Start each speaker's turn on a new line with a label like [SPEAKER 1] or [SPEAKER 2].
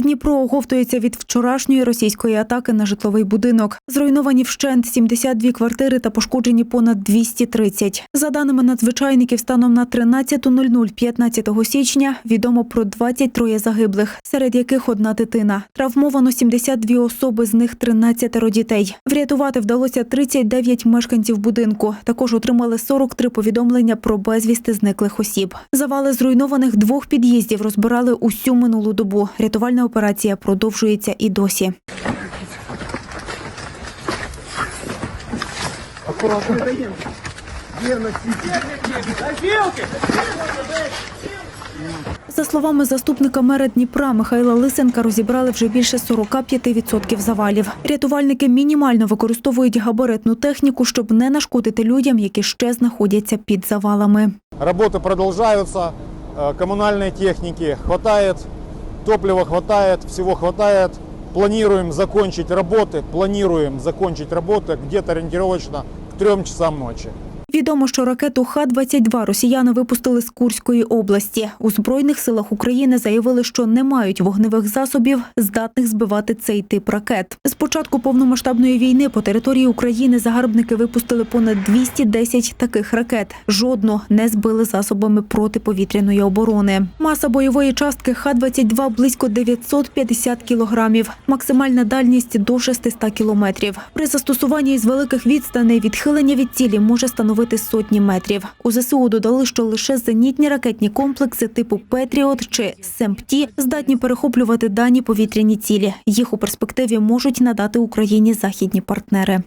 [SPEAKER 1] Дніпро оговтується від вчорашньої російської атаки на житловий будинок. Зруйновані вщент 72 квартири та пошкоджені понад 230. За даними надзвичайників, станом на 13.00 15 січня відомо про 23 загиблих, серед яких одна дитина. Травмовано 72 особи, з них 13 дітей. Врятувати вдалося 39 мешканців будинку. Також отримали 43 повідомлення про безвісти зниклих осіб. Завали зруйнованих двох під'їздів розбирали усю минулу добу. Рятувальна операція продовжується і досі. За словами заступника мера Дніпра Михайла Лисенка, розібрали вже більше 45% завалів. Рятувальники мінімально використовують габаритну техніку, щоб не нашкодити людям, які ще знаходяться під завалами.
[SPEAKER 2] Работы продолжаются, э, коммунальной техники хватает, топлива хватает, всего хватает. Планируем закончить работы, планируем закончить работы где-то ориентировочно к 3 часам ночи.
[SPEAKER 1] Відомо, що ракету Х-22 росіяни випустили з Курської області. У Збройних силах України заявили, що не мають вогневих засобів, здатних збивати цей тип ракет. З початку повномасштабної війни по території України загарбники випустили понад 210 таких ракет. Жодну не збили засобами протиповітряної оборони. Маса бойової частки Х-22 близько 950 кілограмів. Максимальна дальність до 600 кілометрів. При застосуванні із великих відстаней відхилення від цілі може становити сотні метрів. У ЗСУ додали, що лише зенітні ракетні комплекси типу Петріот чи СЕМПТІ здатні перехоплювати дані повітряні цілі. Їх у перспективі можуть надати Україні західні партнери.